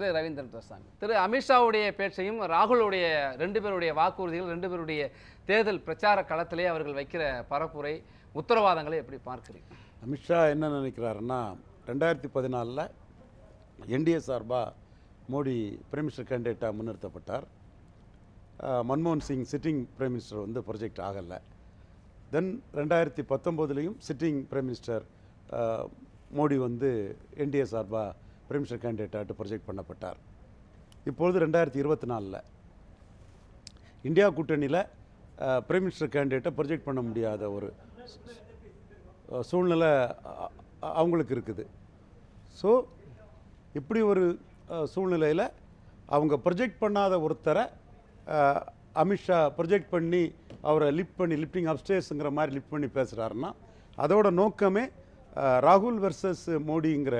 திரு ரவீந்திரன் துரசாமி திரு அமித்ஷாவுடைய பேச்சையும் ராகுலுடைய ரெண்டு பேருடைய வாக்குறுதிகள் ரெண்டு பேருடைய தேர்தல் பிரச்சார களத்திலே அவர்கள் வைக்கிற பரப்புரை உத்தரவாதங்களை எப்படி பார்க்கிறீங்க? அமித்ஷா என்ன நினைக்கிறாருன்னா ரெண்டாயிரத்தி பதினாலில் என்டிஏ சார்பாக மோடி பிரைம் மினிஸ்டர் கேண்டிடேட்டாக முன்னிறுத்தப்பட்டார். மன்மோகன் சிங் சிட்டிங் பிரைம் மினிஸ்டர் வந்து ப்ரொஜெக்ட் ஆகலை. தென் ரெண்டாயிரத்தி பத்தொம்போதுலேயும் சிட்டிங் பிரைம் மினிஸ்டர் மோடி வந்து என்டிஏ சார்பாக பிரைம் மினிஸ்டர் கேண்டிடேட்டாக ப்ரொஜெக்ட் பண்ணப்பட்டார். இப்பொழுது ரெண்டாயிரத்தி இருபத்தி நாலில் இந்தியா கூட்டணியில் பிரைம் மினிஸ்டர் கேண்டிடேட்டை ப்ரொஜெக்ட் பண்ண முடியாத ஒரு சூழ்நிலை அவங்களுக்கு இருக்குது. ஸோ இப்படி ஒரு சூழ்நிலையில் அவங்க ப்ரொஜெக்ட் பண்ணாத ஒருத்தரை அமித்ஷா ப்ரொஜெக்ட் பண்ணி அவரை லிஃப்ட் பண்ணி லிஃப்டிங் அப்ஸ்டேர்ஸுங்கிற மாதிரி லிஃப்ட் பண்ணி பேசுகிறாருன்னா அதோட நோக்கமே ராகுல் வர்சஸ் மோடிங்கிற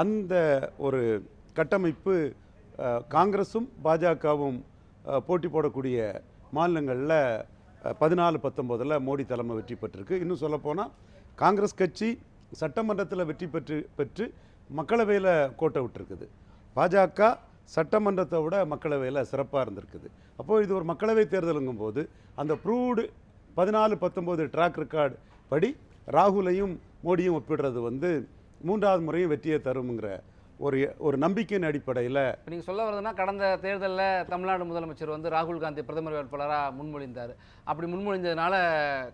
அந்த ஒரு கட்டமைப்பு காங்கிரஸும் பாஜகவும் போட்டி போடக்கூடிய மாநிலங்களில் பதினாலு பத்தொம்போதில் மோடி தலைமை வெற்றி பெற்றிருக்கு. இன்னும் சொல்லப்போனால் காங்கிரஸ் கட்சி சட்டமன்றத்தில் வெற்றி பெற்று பெற்று மக்களவையில் கோட்டை விட்டுருக்குது. பாஜக சட்டமன்றத்தை விட மக்களவையில் சிறப்பாக இருந்திருக்குது. அப்போது இது ஒரு மக்களவை தேர்தலுங்கும் போது அந்த ப்ரூவ்டு பதினாலு பத்தொம்போது ட்ராக் ரெக்கார்டு படி ராகுலையும் மோடியும் ஒப்பிடுறது வந்து மூன்றாவது முறையும் வெற்றியை தரும்ங்கிற ஒரு ஒரு நம்பிக்கையின் அடிப்படையில் இப்போ நீங்கள் சொல்ல வரதுன்னா கடந்த தேர்தலில் தமிழ்நாடு முதலமைச்சர் வந்து ராகுல் காந்தி பிரதமர் வேட்பாளராக முன்மொழிந்தார் அப்படி முன்மொழிந்ததுனால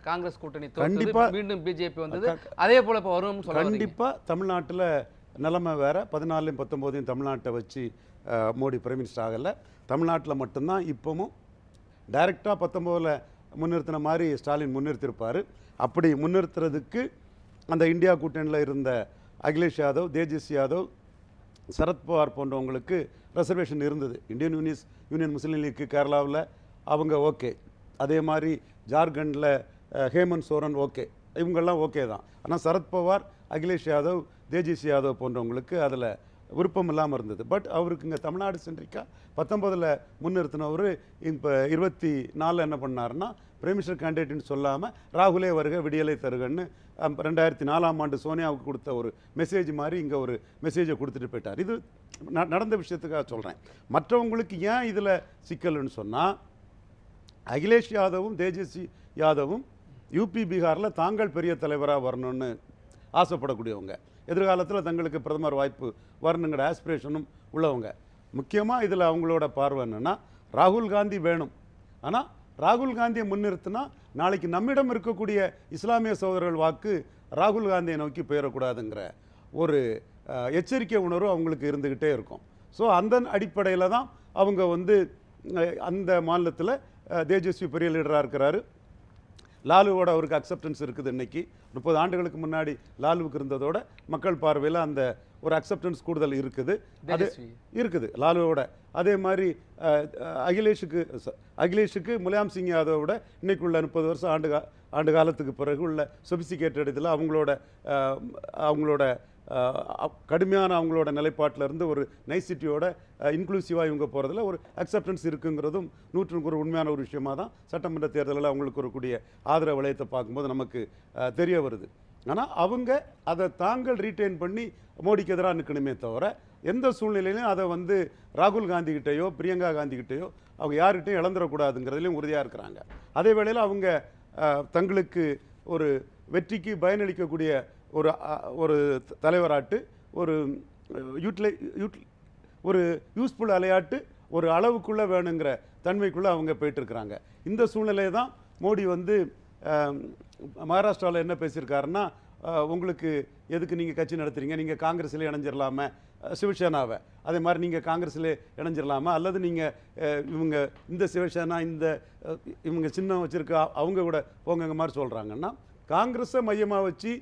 காங்கிரஸ் கூட்டணி தோற்றது. கண்டிப்பா. மீண்டும் பிஜேபி வந்தது அதே போல இப்போ வரீங்க. கண்டிப்பாக தமிழ்நாட்டில் நிலைமை வேற பதினாலையும் பத்தொம்போதையும் தமிழ்நாட்டை வச்சு மோடி பிரைம் மினிஸ்டர் ஆகலை தமிழ்நாட்டில் மட்டும்தான் இப்போவும் டைரெக்டாக பத்தொம்போதில் முன்னிறுத்தின மாதிரி ஸ்டாலின் முன்னிறுத்திருப்பார் அப்படி முன்னிறுத்துறதுக்கு அந்த இந்தியா கூட்டணியில் இருந்த அகிலேஷ் யாதவ் தேஜஸ் யாதவ் சரத்பவார் போன்றவங்களுக்கு ரிசர்வேஷன் இருந்தது. Indian union union Muslim league கேரளாவில் அவங்க ஓகே அதே மாதிரி ஜார்க்கண்டில் ஹேமந்த் சோரன் ஓகே இவங்கெல்லாம் ஓகே தான். ஆனால் சரத்பவார் அகிலேஷ் யாதவ் தேஜஸ் யாதவ் போன்றவங்களுக்கு அதில் விருப்பம் இல்லாமல் இருந்தது. பட் அவருக்கு இங்கே தமிழ்நாடு சென்றிக்கா பத்தொம்போதில் முன்னிறுத்தினவர் இப்போ இருபத்தி நாலில் என்ன பண்ணாருன்னா பிரைம் மினிஸ்டர் கேண்டிடேட்னு சொல்லாமல் ராகுலே வருக விடியலை தருகன்னு ரெண்டாயிரத்தி நாலாம் ஆண்டு சோனியாவுக்கு கொடுத்த ஒரு மெசேஜ் மாதிரி இங்கே ஒரு மெசேஜை கொடுத்துட்டு போயிட்டார். இது ந- நடந்த விஷயத்துக்காக சொல்கிறேன் மற்றவங்களுக்கு ஏன் இதில் சிக்கல்னு சொன்னால் அகிலேஷ் யாதவும் தேஜஸ்வி யாதவும் யூபி பீகாரில் தாங்கள் பெரிய தலைவராக வரணும்னு ஆசைப்படக்கூடியவங்க. எதிர்காலத்தில் தங்களுக்கு பிரதமர் வாய்ப்பு வரணுங்கிற ஆஸ்பிரேஷனும் உள்ளவங்க. முக்கியமாக இதில் அவங்களோட பார்வை என்னென்னா ராகுல் காந்தி வேணும். ஆனால் ராகுல் காந்தியை முன்னிறுத்தினா நாளைக்கு நம்மிடம் இருக்கக்கூடிய இஸ்லாமிய சகோதரர்கள் வாக்கு ராகுல் காந்தியை நோக்கி போயிடக்கூடாதுங்கிற ஒரு எச்சரிக்கை உணர்வு அவங்களுக்கு இருந்துக்கிட்டே இருக்கும். ஸோ அந்த அடிப்படையில் தான் அவங்க வந்து அந்த மாநிலத்தில் தேஜஸ்வி பெரிய லீடராக இருக்கிறாரு. லாலுவோட அவருக்கு அக்செப்டன்ஸ் இருக்குது இன்னைக்கு. முப்பது ஆண்டுகளுக்கு முன்னாடி லாலுவுக்கு இருந்ததோட மக்கள் பார்வையில் அந்த ஒரு அக்செப்டன்ஸ் கூடுதல் இருக்குது. அது. இருக்குது. லாலுவோட அதே மாதிரி அகிலேஷுக்கு அகிலேஷுக்கு முலாயம் சிங் யாதவோட இன்னைக்குள்ள முப்பது வருஷம் ஆண்டு கா ஆண்டு காலத்துக்கு பிறகு உள்ள சொபிசிகேட்டட் இதில் அவங்களோட அவங்களோட கடுமையான அவங்களோட நிலைப்பாட்டில் இருந்து ஒரு நைசிட்டியோட இன்க்ளூசிவாக இவங்க போகிறதுல ஒரு அக்செப்டன்ஸ் இருக்குங்கிறதும் நூற்றுக்கு ஒரு உண்மையான ஒரு விஷயமா தான் சட்டமன்ற தேர்தலில் அவங்களுக்கு இருக்கக்கூடிய ஆதரவு வளையத்தை பார்க்கும்போது நமக்கு தெரிய வருது. ஆனால் அவங்க அதை தாங்கள் ரீட்டைன் பண்ணி மோடிக்கு எதிராக நிற்கணுமே தவிர எந்த சூழ்நிலையிலும் அதை வந்து ராகுல் காந்திக்கிட்டேயோ பிரியங்கா காந்திகிட்டேயோ அவங்க யார்கிட்டையும் இழந்துடக்கூடாதுங்கிறதுலையும் உறுதியாக இருக்கிறாங்க. அதே வேளையில் அவங்க தங்களுக்கு ஒரு வெற்றிக்கு பயனளிக்கக்கூடிய ஒரு ஒரு த- தலைவராட்டு ஒரு யூட்டிலை யூட் ஒரு யூஸ்ஃபுல் அலையாட்டு ஒரு அளவுக்குள்ளே வேணுங்கிற தன்மைக்குள்ளே அவங்க போயிட்டுருக்குறாங்க இந்த சூழ்நிலையை தான் மோடி வந்து மகாராஷ்டிராவில் என்ன பேசியிருக்காருன்னா உங்களுக்கு எதுக்கு நீங்கள் கட்சி நடத்துகிறீங்க நீங்கள் காங்கிரஸில் இணைஞ்சிடலாமே சிவசேனாவை. அதே மாதிரி நீங்கள் காங்கிரஸில் இணைஞ்சிடலாமா அல்லது நீங்கள் இவங்க இந்த சிவசேனா இந்த இவங்க சின்னம் வச்சுருக்க அவங்க கூட போங்கங்க மாதிரி சொல்கிறாங்கன்னா காங்கிரஸை மையமாக வச்சு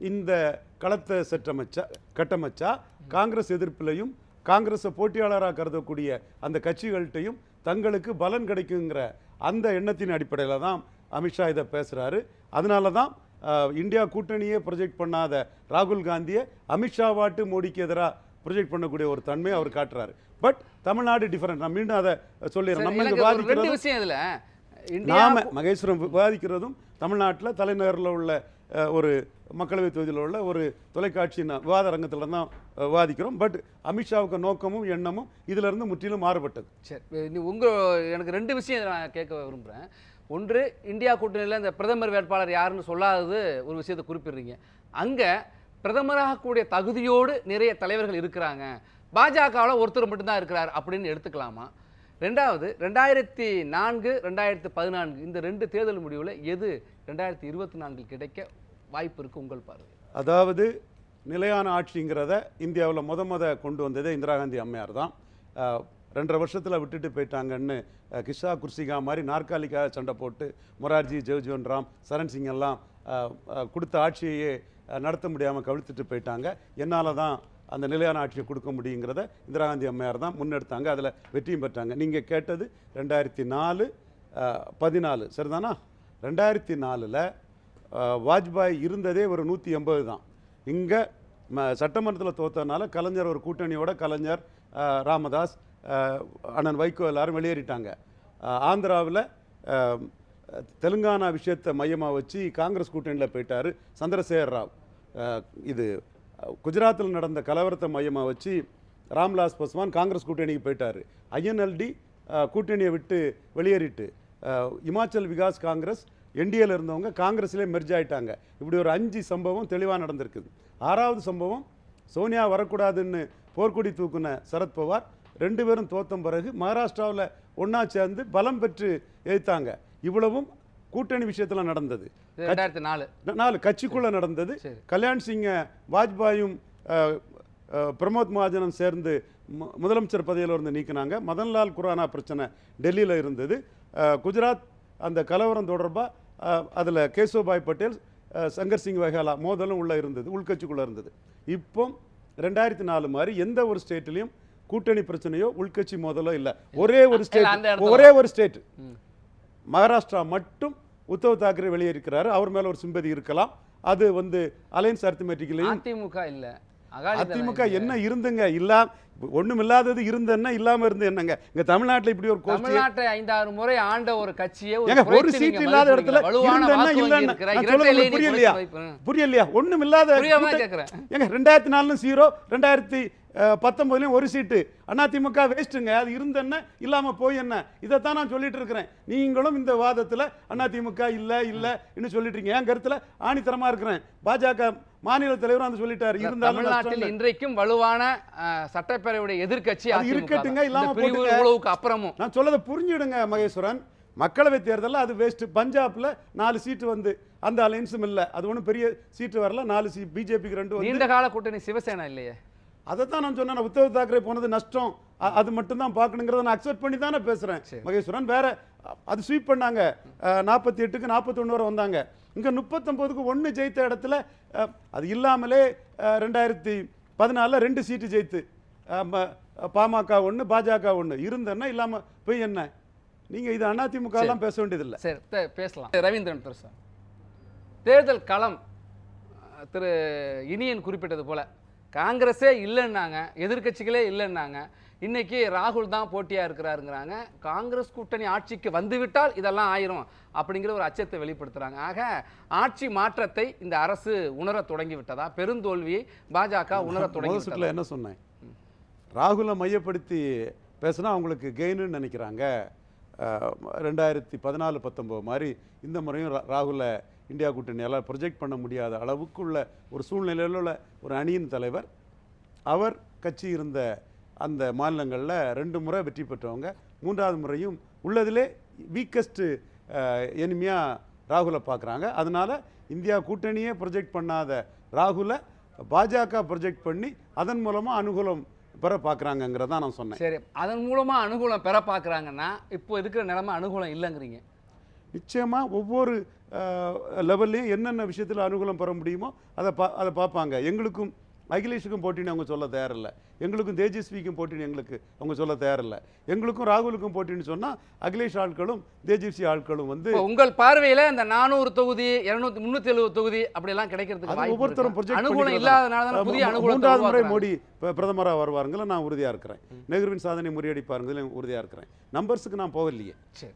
இந்த களத்தை செட்டமைச்சா கட்டமைச்சா காங்கிரஸ் எதிர்ப்பிலையும் காங்கிரஸை போட்டியாளராக கருதக்கூடிய அந்த கட்சிகள்கிட்டையும் தங்களுக்கு பலன் கிடைக்குங்கிற அந்த எண்ணத்தின் அடிப்படையில் தான் அமித்ஷா இதை பேசுகிறாரு அதனால தான் இந்தியா கூட்டணியே ப்ரொஜெக்ட் பண்ணாத ராகுல் காந்தியை அமித்ஷா வாட்டு மோடிக்கு எதிராக ப்ரொஜெக்ட் பண்ணக்கூடிய ஒரு தன்மையை அவர் காட்டுறாரு. பட் தமிழ்நாடு டிஃபரெண்ட் நான் மீண்டும் அதை சொல்லிடுறேன். நம்ம இங்கே இந்தியா நாம மகேஸ்வரம் விவாதிக்கிறதும் தமிழ்நாட்டில் தலைநகரில் உள்ள ஒரு மக்களவை தொகுதியில் உள்ள ஒரு தொலைக்காட்சியின் விவாத அரங்கத்தில் தான் விவாதிக்கிறோம் பட் அமித்ஷாவுக்கு நோக்கமும் எண்ணமும் இதுல இருந்து முற்றிலும் மாறுபட்டது. சரி நீ உங்க எனக்கு ரெண்டு விஷயம் நான் கேட்க விரும்புகிறேன் ஒன்று இந்தியா கூட்டணியில் இந்த பிரதமர் வேட்பாளர் யாருன்னு சொல்லாதது ஒரு விஷயத்தை குறிப்பிடுறீங்க. அங்கே பிரதமராகக்கூடிய தகுதியோடு நிறைய தலைவர்கள் இருக்கிறாங்க. பாஜகவில் ஒருத்தர் மட்டும்தான் இருக்கிறார் அப்படின்னு எடுத்துக்கலாமா? ரெண்டாவது ரெண்டாயிரத்தி நான்கு ரெண்டாயிரத்தி பதினான்கு இந்த ரெண்டு தேர்தல் முடிவில் எது ரெண்டாயிரத்தி இருபத்தி நான்கில் கிடைக்க வாய்ப்பு இருக்குது உங்கள் பார்வை? அதாவது நிலையான ஆட்சிங்கிறத இந்தியாவில் முத முத கொண்டு வந்ததே இந்திரா காந்தி அம்மையார் தான். ரெண்டரை வருஷத்தில் விட்டுட்டு போயிட்டாங்கன்னு கிஷா குர்சிகா மாதிரி நாற்காலிக்காக சண்டை போட்டு மொரார்ஜி ஜெவ்ஜோன் ராம் சரண் சிங் எல்லாம் கொடுத்த ஆட்சியையே நடத்த முடியாமல் கவிழ்த்துட்டு போயிட்டாங்க. என்னால் தான் அந்த நிலையான ஆட்சியை கொடுக்க முடியுங்கிறத இந்திரா காந்தி அம்மையார் தான் முன்னெடுத்தாங்க. அதில் வெற்றியும் பெற்றாங்க. நீங்கள் கேட்டது ரெண்டாயிரத்தி நாலு பதினாலு. சரிதானா? ரெண்டாயிரத்தி நாலில் வாஜ்பாய் இருந்ததே ஒரு நூற்றி எண்பது தான். இங்கே சட்டமன்றத்தில் தோத்ததுனால கலைஞர் ஒரு கூட்டணியோட கலைஞர் ராமதாஸ் அண்ணன் வைகோ எல்லாரும் வெளியேறிட்டாங்க. ஆந்திராவில் தெலுங்கானா விஷயத்தை மையமாக வச்சு காங்கிரஸ் கூட்டணியில் போயிட்டார் சந்திரசேகர் ராவ். இது குஜராத்தில் நடந்த கலவரத்தை மையமாக வச்சு ராம்விலாஸ் பஸ்வான் காங்கிரஸ் கூட்டணிக்கு போயிட்டார். ஐஎன்எல்டி கூட்டணியை விட்டு வெளியேறிட்டு இமாச்சல் விகாஸ் காங்கிரஸ் என்டிஏல இருந்தவங்க காங்கிரஸ்லேயே மெர்ஜ் ஆயிட்டாங்க. இப்படி ஒரு அஞ்சு சம்பவம் தெளிவாக நடந்திருக்குது. ஆறாவது சம்பவம் சோனியா வரக்கூடாதுன்னு போர்க்கொடி தூக்குன சரத்பவார் ரெண்டு பேரும் தோத்தம் பிறகு மகாராஷ்டிராவில் ஒண்ணா சேர்ந்து பலம் பெற்று எதிர்த்தாங்க இவ்வளவும் கூட்டணி விஷயத்தில் நடந்தது. ரெண்டாயிரத்தி நாலு. நாலு கட்சிக்குள்ள நடந்தது. கல்யாண் சிங்கை வாஜ்பாயும் பிரமோத் மகாஜனும் சேர்ந்து மு- முதலமைச்சர் பதவியில் இருந்து நீக்கினாங்க. மதன்லால் குரானா பிரச்சனை டெல்லியில் இருந்தது. குஜராத் அந்த கலவரம் தொடர்பாக அதில் கேசவபாய் பட்டேல் சங்கர் சிங் வகேலா மோதலும் உள்ளே இருந்தது உள்கட்சிக்குள்ளே இருந்தது. இப்போ ரெண்டாயிரத்தி நாலு மாதிரி எந்த ஒரு ஸ்டேட்லையும் கூட்டணி பிரச்சனையோ உள்கட்சி மோதலோ இல்லை ஒரே ஒரு ஸ்டேட் ஒரே ஒரு ஸ்டேட். மகாராஷ்டிரா மட்டும் உத்தவ் தாக்கரே வெளியேறிக்கிறாரு அவர் மேல ஒரு சிம்பதி இருக்கலாம் அது வந்து அலைன்ஸ் அர்த்தமேட்டிக்கலையும் அதிமுக இல்ல அதிமுக. என்ன இருந்துங்க இல்லா ஒண்ணும் இல்லாதது இருந்தன்னா இல்லாம இருந்து என்னங்க இங்க தமிழ்நாட்டுல இப்படி ஒரு தமிழ்நாட்டை ஐந்தாறு முறை ஆண்ட ஒரு கட்சியை ஒரு சீட் இல்லாத. இடத்துல புரியலையா. புரியலையா ஒண்ணும் இல்லாத. ஏங்க ரெண்டாயிரத்தி நாலுல ஜீரோ ரெண்டாயிரத்தி பத்தொன்பதுலயும் ஒரு சீட்டு. அதிமுக வேஸ்ட்டுங்க. அது இருந்தென்ன? இல்லாம போய் என்ன? இதைத்தான் நான் சொல்லிட்டு இருக்கிறேன். நீங்களும் இந்த வாதத்துல அதிமுக இல்ல இல்ல இன்னும் சொல்லிட்டு இருக்கீங்க என் கருத்துல? ஆணித்தரமா இருக்கிறேன். பாஜக மாநில தலைவரும் வந்து சொல்லிட்டாரு. இருந்தாலும். இன்றைக்கும் வலுவான சட்டப்பேரவையுடைய எதிர்க்கட்சி அது இருக்கட்டுங்க. இல்லாம போட்டுங்க. அப்புறமும். நான் சொல்லதை புரிஞ்சுடுங்க மகேஸ்வரன். மக்களவை தேர்தலில் அது வேஸ்ட் பஞ்சாப்ல நாலு சீட்டு வந்து. அந்த அலைன்ஸும் இல்லை. அது ஒன்றும் பெரிய சீட்டு வரல. நாலு சீ பிஜேபிக்கு ரெண்டு நீண்ட கால கூட்டணி சிவசேனா இல்லையே? அதைத்தான் நான் சொன்னேன் உத்தவ் தாக்கரே போனது நஷ்டம். அது மட்டும் தான் பார்க்கணுங்கிறத நான் அக்செப்ட் பண்ணி தானே பேசுறேன். சரி. மகேஸ்வரன் வேற அது ஸ்வீப் பண்ணாங்க. நாற்பத்தி எட்டுக்கு நாற்பத்தொன்று வரை வந்தாங்க. இங்க முப்பத்தொம்போதுக்கு ஒன்று ஜெயித்த இடத்துல அது இல்லாமலே ரெண்டாயிரத்தி பதினாலில் ரெண்டு சீட்டு ஜெயித்து. பாமக ஒன்று பாஜக ஒன்று இருந்தேன்னா இல்லாம போய் என்ன? நீங்க இது அதிமுக எல்லாம் பேச வேண்டியதில்லை. சரி பேசலாம். ரவீந்திரன் பெருசா. தேர்தல் களம் திரு இனியன் குறிப்பிட்டது போல. காங்கிரஸே இல்லைன்னாங்க எதிர்க்கட்சிகளே இல்லைன்னாங்க இன்னைக்கு ராகுல் தான் போட்டியா இருக்கிறாருங்கிறாங்க. காங்கிரஸ் கூட்டணி ஆட்சிக்கு வந்துவிட்டால் இதெல்லாம் ஆயிரும் அப்படிங்கிற ஒரு அச்சத்தை வெளிப்படுத்துறாங்க. ஆக ஆட்சி மாற்றத்தை இந்த அரசு உணர தொடங்கி விட்டதா பெருந்தோல்வியை பாஜக உணர தொடங்கி என்ன சொன்னேன்? ராகுலை மையப்படுத்தி பேசினா அவங்களுக்கு கெயின்னு நினைக்கிறாங்க. ரெண்டாயிரத்தி பதினாலு பத்தொம்போது மாதிரி இந்த முறையும் ராகுலை இந்தியா கூட்டணியால் ப்ரொஜெக்ட் பண்ண முடியாத அளவுக்குள்ள ஒரு சூழ்நிலையில் உள்ள ஒரு அணியின் தலைவர். அவர் கட்சி இருந்த அந்த மாநிலங்களில் ரெண்டு முறை வெற்றி பெற்றவங்க. மூன்றாவது முறையும் உள்ளதிலே வீக்கஸ்ட்டு எனிமையாக ராகுலை பார்க்குறாங்க. அதனால இந்தியா கூட்டணியே ப்ரொஜெக்ட் பண்ணாத ராகுலை பாஜக ப்ரொஜெக்ட் பண்ணி அதன் மூலமாக அனுகூலம் பெற பார்க்குறாங்கங்கிறதான் நான் சொன்னேன். சரி அதன் மூலமாக அனுகூலம் பெற பார்க்குறாங்கன்னா இப்போ இருக்கிற நிலமை அனுகூலம் இல்லைங்கிறீங்க. நிச்சயமாக ஒவ்வொரு லெவல்லையும் என்னென்ன விஷயத்தில் அனுகூலம் பெற முடியுமோ அதை பா அதை பார்ப்பாங்க. எங்களுக்கும் அகிலேஷுக்கும் போட்டின்னு அவங்க சொல்ல தயாரில்லை. எங்களுக்கும் தேஜஸ்விக்கும் போட்டின்னு எங்களுக்கு அவங்க சொல்ல தயாரில்லை. எங்களுக்கும் ராகுலுக்கும் போட்டின்னு சொன்னால் அகிலேஷ் ஆட்களும் தேஜஸ்வி ஆட்களும் வந்து உங்கள் பார்வையில இந்த நானூறு தொகுதி இருநூத்தி முன்னூத்தி எழுபது தொகுதி அப்படி எல்லாம் கிடைக்கிறதுக்கு ஒவ்வொருத்தரும் அனுகூலம் இல்லாதனால தானே புதிய அனுகூலத்தை மூன்றாவது முறை. மோடி பிரதமராக வருவாருங்கள நான் உறுதியாக இருக்கிறேன். நெஹ்ருவின் சாதனை முறியடிப்பாருங்கிறதுல உறுதியாக இருக்கிறேன். நம்பர்ஸுக்கு நான் போகலையே. சரி.